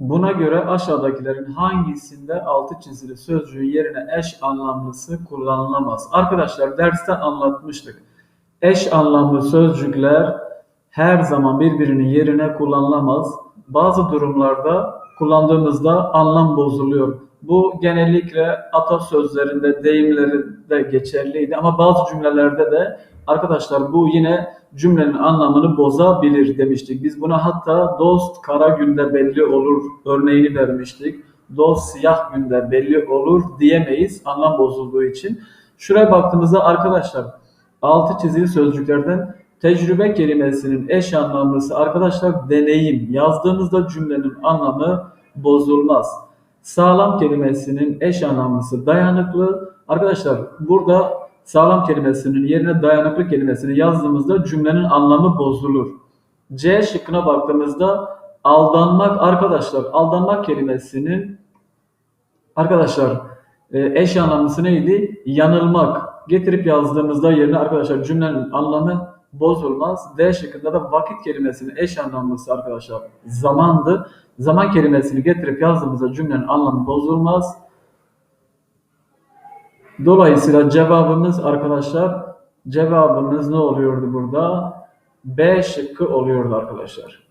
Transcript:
Buna göre aşağıdakilerin hangisinde altı çizili sözcüğün yerine eş anlamlısı kullanılamaz? Arkadaşlar derste anlatmıştık. Eş anlamlı sözcükler her zaman birbirinin yerine kullanılamaz. Bazı durumlarda kullandığımızda anlam bozuluyor. Bu genellikle atasözlerinde, deyimlerinde geçerliydi ama bazı cümlelerde de arkadaşlar bu yine cümlenin anlamını bozabilir demiştik. Biz buna hatta dost kara günde belli olur örneğini vermiştik. Dost siyah günde belli olur diyemeyiz anlam bozulduğu için. Şuraya baktığımızda arkadaşlar altı çizili sözcüklerden tecrübe kelimesinin eş anlamlısı arkadaşlar deneyim. Yazdığımızda cümlenin anlamı bozulmaz. Sağlam kelimesinin eş anlamlısı dayanıklı. Arkadaşlar burada sağlam kelimesinin yerine dayanıklı kelimesini yazdığımızda cümlenin anlamı bozulur. C şıkkına baktığımızda aldanmak arkadaşlar aldanmak kelimesinin arkadaşlar e, eş anlamlısı neydi? Yanılmak. Getirip yazdığımızda yerine arkadaşlar cümlenin anlamı bozulmaz. D şıkkında da vakit kelimesinin eş anlamlısı arkadaşlar zamandı. Zaman kelimesini getirip yazdığımızda cümlenin anlamı bozulmaz. Dolayısıyla cevabımız arkadaşlar cevabımız ne oluyordu burada? B şıkkı oluyordu arkadaşlar.